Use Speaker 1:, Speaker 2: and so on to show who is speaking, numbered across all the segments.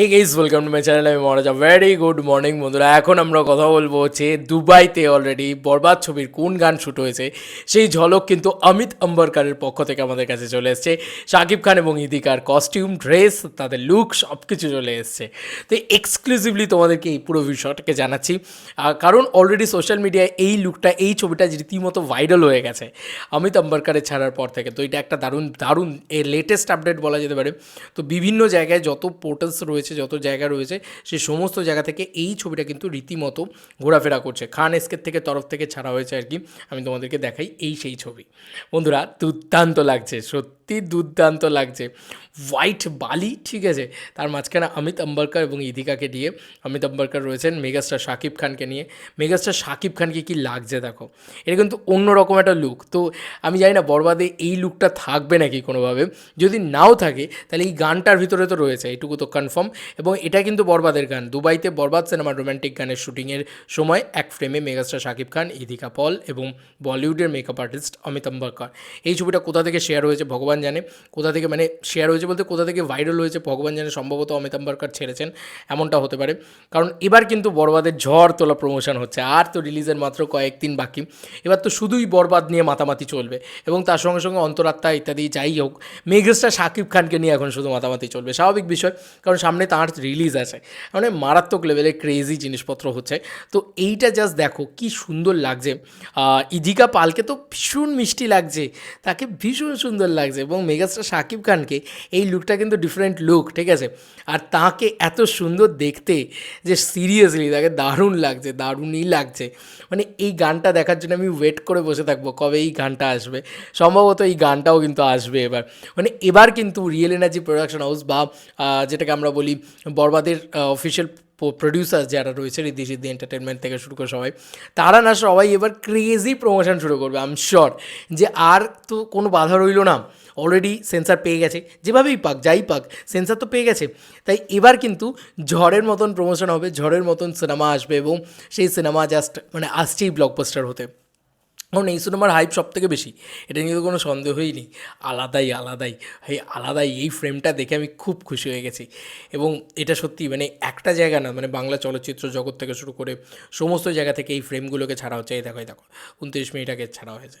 Speaker 1: Hey guys welcome to my channel আমি Maharaja very good morning বন্ধুরা। এখন আমরা কথা বলব হচ্ছে দুবাইতে অলরেডি বরবাদ ছবির কোন গান শ্যুট হয়েছে। সেই ঝলক কিন্তু অমিত আম্বরকারের পক্ষ থেকে আমাদের কাছে চলে এসছে। শাকিব খান এবং ইদিকার কস্টিউম ড্রেস তাদের লুক সব কিছু চলে এসছে। তো এক্সক্লুসিভলি তোমাদেরকে এই পুরো বিষয়টাকে জানাচ্ছি। কারণ অলরেডি সোশ্যাল মিডিয়ায় এই লুকটা এই ছবিটা রীতিমতো ভাইরাল হয়ে গেছে। অমিত আম্বরকারের ছাড়ার পর থেকে। তো এটা একটা দারুণ দারুণ এর লেটেস্ট আপডেট বলা যেতে পারে। তো বিভিন্ন জায়গায় যত পোর্টালস রয়েছে যত জায়গা রয়েছে সেই সমস্ত জায়গা থেকে এই ছবিটা কিন্তু রীতিমতো ঘোরাফেরা করছে। খান এসকের থেকে তরফ থেকে ছাড়া হয়েছে আর কি, আমি তোমাদেরকে দেখাই এই সেই ছবি। বন্ধুরা, দুর্দান্ত লাগছে, সত্যি দুর্দান্ত লাগছে। হোয়াইট বালি, ঠিক আছে? তার মাঝখানে অমিত আম্বরকর এবং ইদিকাকে দিয়ে অমিত আম্বরকর রয়েছেন, মেগাস্টার শাকিব খানকে নিয়ে। মেগাস্টার শাকিব খানকে কি লাগছে, দেখো? এটা কিন্তু অন্যরকম একটা লুক তো আমি জানি না, বরবাদে এই লুকটা থাকবে নাকি কোনোভাবে? যদি নাও থাকে, তাহলে এই গানটার ভিতরে তো রয়েছে এইটুকু তো কনফার্ম এবং এটা কিন্তু বরবাদের গান। দুবাইতে বরবাদ সিনেমার রোম্যান্টিক গানের শুটিংয়ের সময় এক ফ্রেমে মেগাস্টার শাকিব খান, ইদিকা পল এবং বলিউডের মেকআপ আর্টিস্ট অমিত আম্বরকর এই ছবিটা কোথা থেকে শেয়ার হয়েছে ভগবান জানে। কোথা থেকে মানে শেয়ার হয়েছে বলতে কোথা থেকে ভাইরাল হয়েছে ভগবান জানে সম্ভবত অমিত আম্বরকর ছেড়েছেন, এমনটা হতে পারে। কারণ এবার কিন্তু বরবাদের ঝড় তোলা প্রমোশন হচ্ছে, আর তো রিলিজের মাত্র কয়েকদিন বাকি। এবার তো শুধুই বরবাদ নিয়ে মাতামাতি চলবে এবং তার সঙ্গে সঙ্গে অন্তরাত্মা ইত্যাদি যাই হোক মেঘেস্টার শাকিব খানকে নিয়ে এখন শুধু মাতামাতি চলবে। স্বাভাবিক বিষয়, কারণ সামনে তার রিলিজ আছে। মানে মারাত্মক লেভেলে ক্রেজি জিনিসপত্র হচ্ছে। তো এইটা জাস্ট দেখো, কি সুন্দর লাগছে। ইদিকা পালকে তো ভীষণ মিষ্টি লাগছে। তাকে ভীষণ সুন্দর লাগছে এবং মেগাস্টার শাকিব খানকে এই লুকটা কিন্তু ডিফারেন্ট লুক ঠিক আছে? আর তাকে এত সুন্দর দেখতে যে সিরিয়াসলি তাকে দারুণ লাগছে, দারুণই লাগছে। মানে এই গানটা দেখার জন্য আমি ওয়েট করে বসে থাকব, কবে এই গানটা আসবে? সম্ভবত এই গানটাও কিন্তু আসবে এবার। মানে এবার কিন্তু রিয়েল এনার্জি প্রোডাকশন হাউস বা যেটাকে আমরা বলি বরবাদের অফিসিয়াল প্রডিউসার যারা রয়েছে রিদ্ধি সিদ্ধি এন্টারটেনমেন্ট থেকে শুরু করে সবাই, তারা না সবাই এবার ক্রেজি প্রমোশন শুরু করবে আই এম শিওর যে আর তো কোনো বাধা রইল না। অলরেডি সেন্সার পেয়ে গেছে, যেভাবেই পাক, যাই পাক সেন্সার তো পেয়ে গেছে। তাই এবার কিন্তু ঝড়ের মতন প্রমোশন হবে, ঝড়ের মতন সিনেমা আসবে এবং সেই সিনেমা জাস্ট মানে আসছেই ব্লকবাস্টার হতে। কারণ এই সিনেমার হাইপ সব থেকে বেশি। এটা নিয়ে তো কোনো সন্দেহই নেই। আলাদাই আলাদাই। এই আলাদাই এই ফ্রেমটা দেখে আমি খুব খুশি হয়ে গেছি। এবং এটা সত্যি মানে একটা জায়গা না মানে বাংলা চলচ্চিত্র জগৎ থেকে শুরু করে সমস্ত জায়গা থেকে এই ফ্রেমগুলোকে ছাড়া হচ্ছে। এই দেখো এই দেখো, উনত্রিশ মিনিট আগে ছাড়া হয়েছে।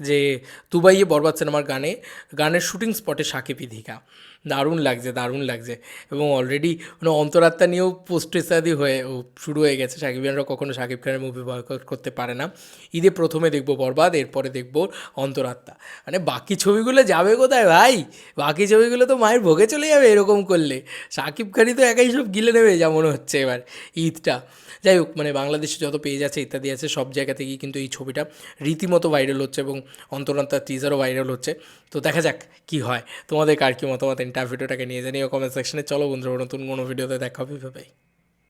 Speaker 1: যে দুবাইয়ে বরবাদ সিনেমার গানে, গানের শুটিং স্পটে সাকিব ইধিকা। দারুণ লাগছে দারুণ লাগছে। এবং অলরেডি মানে অন্তরাত্মা নিয়েও পোস্ট ইত্যাদি হয়ে শুরু হয়ে গেছে। সাকিবিয়ানরা কখনো সাকিব খানের মুভি বয়কট করতে পারে না। ঈদে প্রথমে দেখব বরবাদ এরপরে দেখব অন্তরাত্মা। মানে বাকি ছবিগুলো যাবে কোথায় ভাই? বাকি ছবিগুলো তো মায়ের ভোগে চলে যাবে এরকম করলে। সাকিব খানই তো একাই সব গিলে নেবে, যা মনে হচ্ছে এবার ঈদটা। যাই হোক মানে বাংলাদেশে যত পেজ আছে, ইত্যাদি আছে, সব জায়গা থেকেই কিন্তু এই ছবিটা রীতিমতো ভাইরাল হচ্ছে এবং অন্তরাত্মার টিজারও ভাইরাল হচ্ছে। তো দেখা যাক কি হয়। তোমাদের কার কি মতামত? ইন্টারভিউটাকে নিয়ে জানিও কমেন্ট সেকশনে চলো বন্ধুরা, নতুন কোনো ভিডিওতে দেখা হবে ভাই